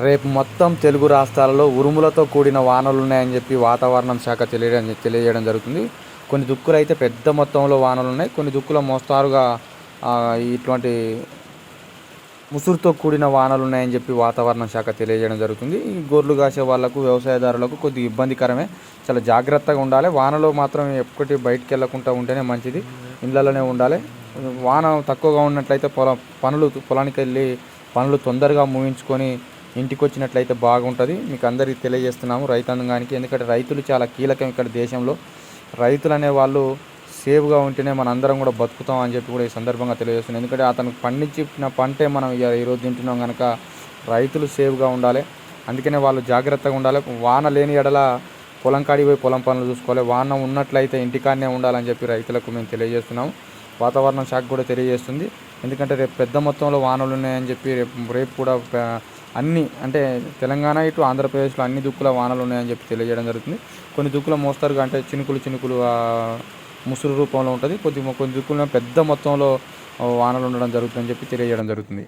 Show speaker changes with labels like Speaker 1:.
Speaker 1: రేపు మొత్తం తెలుగు రాష్ట్రాలలో ఉరుములతో కూడిన వానలు ఉన్నాయని చెప్పి వాతావరణం శాఖ తెలియడం తెలియజేయడం జరుగుతుంది. కొన్ని దుక్కులు అయితే పెద్ద మొత్తంలో వానలు ఉన్నాయి కొన్ని దుక్కుల మోస్తారుగా ఇటువంటి ముసురుతో కూడిన వానలు ఉన్నాయని చెప్పి వాతావరణ శాఖ తెలియజేయడం జరుగుతుంది. ఈ గోర్లు కాసే వాళ్ళకు వ్యవసాయదారులకు కొద్దిగా ఇబ్బందికరమే. చాలా జాగ్రత్తగా ఉండాలి. వానలో మాత్రం ఎప్పటి బయటికి వెళ్ళకుండా ఉంటేనే మంచిది. ఇళ్ళలోనే ఉండాలి. వాన తక్కువగా ఉన్నట్లయితే పొలం పనులు పొలానికి వెళ్ళి పనులు తొందరగా ముగించుకొని ఇంటికి వచ్చినట్లయితే బాగుంటుంది. మీకు అందరికీ తెలియజేస్తున్నాము రైతాంగానికి. ఎందుకంటే రైతులు చాలా కీలకం ఇక్కడ దేశంలో. రైతులు అనే వాళ్ళు సేఫ్గా ఉంటేనే మన అందరం కూడా బతుకుతాం అని చెప్పి కూడా ఈ సందర్భంగా తెలియజేస్తుంది ఎందుకంటే అతను పండించిన పంటే మనం ఈరోజు తింటున్నాం కనుక రైతులు సేఫ్గా ఉండాలి. అందుకనే వాళ్ళు జాగ్రత్తగా ఉండాలి. వాన లేని ఎడల పొలం కాడికి పోయి పొలం పనులు చూసుకోవాలి. వాన ఉన్నట్లయితే ఇంటికాడనే ఉండాలని చెప్పి రైతులకు మేము తెలియజేస్తున్నాము వాతావరణ శాఖ కూడా తెలియజేస్తుంది. ఎందుకంటే రేపు పెద్ద మొత్తంలో వానలు ఉన్నాయని చెప్పి రేపు రేపు కూడా అన్ని అంటే తెలంగాణ ఇటు ఆంధ్రప్రదేశ్లో అన్ని దుక్కుల వానలు ఉన్నాయని చెప్పి తెలియజేయడం జరుగుతుంది. కొన్ని దుక్కుల మోస్తరుగా అంటే చినుకులు చినుకులు ముసురు రూపంలో ఉంటుంది. కొద్ది కొన్ని దుక్కుల పెద్ద మొత్తంలో వానలు ఉండడం జరుగుతుందని చెప్పి తెలియజేయడం జరుగుతుంది.